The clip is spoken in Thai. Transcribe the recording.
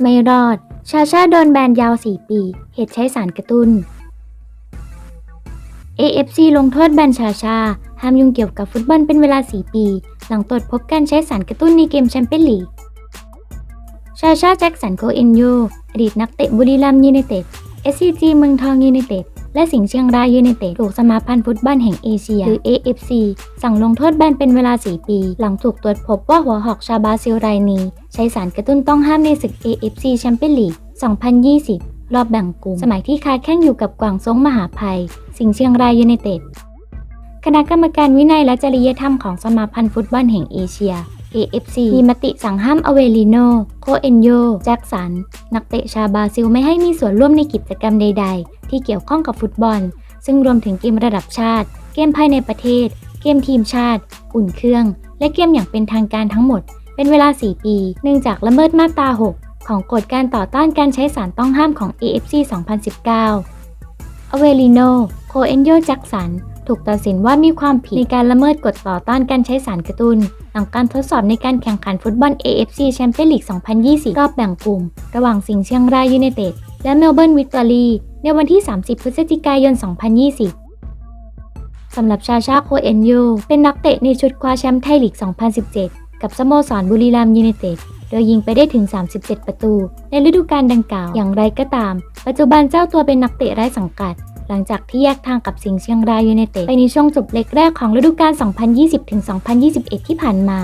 ไม่รอด ชาชาโดนแบนยาว 4 ปี เหตุใช้สารกระตุ้น AFC ลงโทษแบนชาชา ห้ามยุ่งเกี่ยวกับฟุตบอลเป็นเวลา 4 ปี หลังตรวจพบการใช้สารกระตุ้นในเกมแชมเปี้ยนลีก ชาชาแจ็คสันโคเอนโย อดีตนักเตะบุรีรัมย์ยูไนเต็ด SCG เมืองทองยูไนเต็ด และสิงห์เชียงรายยูไนเต็ดถูกสมาพันธ์ฟุตบอลแห่งเอเชีย หรือ AFC สั่งลงโทษแบนเป็นเวลา 4 ปี หลังถูกตรวจพบว่าหัวหอกชาบาซิลรายนี้ ใช้สารกระตุ้นต้องห้ามในศึก AFC แชมเปี้ยนลีก 2020 รอบแบ่งกลุ่ม สมัยที่คาแข่งอยู่กับกวางซงมหาภัย สิงห์เชียงรายยูไนเต็ดคณะกรรมการวินัยและจริยธรรมของสมาพันธ์ฟุตบอลแห่งเอเชีย AFC มีมติสั่งห้ามอเวลิโน โคเอนโย แจ็คสัน นักเตะชาวบราซิลไม่ให้มีส่วนร่วมในกิจกรรมใด ๆ ที่เกี่ยวข้องกับฟุตบอล ซึ่งรวมถึงเกมระดับชาติ เกมภายในประเทศ เกมทีมชาติ อุ่นเครื่อง และเกมอย่างเป็นทางการทั้งหมด เป็นเวลา 4 ปี เนื่องจากละเมิดมาตรา 6 ของกฎการต่อต้านการใช้สารต้องห้ามของ AFC 2019 อเวลิโน โคเอนโย แจ็คสัน ถูกตัดสินว่ามีความผิดในการละเมิดกฎต่อต้านการใช้สารกระตุ้นหลังการทดสอบในการแข่งขันฟุตบอล AFC แชมเปี้ยนลีก 2020 รอบแบ่งกลุ่ม ระหว่างสิงห์เชียงรายยูไนเต็ดและเมลเบิร์นวิกตอรีในวันที่ 30 พฤศจิกายน 2020สำหรับชาชาโคเอนโยเป็นนักเตะในชุดคว้าแชมป์ไทยลีก 2017 กับสโมสรบุรีรัมย์ยูไนเต็ด โดยยิงไปได้ถึง 37 ประตู ในฤดูกาลดังกล่าว อย่างไรก็ตาม ปัจจุบันเจ้าตัวเป็นนักเตะไร้สังกัด หลังจากที่แยกทางกับสิงห์เชียงรายยูไนเต็ดไปในช่วงจบเล็กแรกของฤดูกาล 2020-2021 ที่ผ่านมา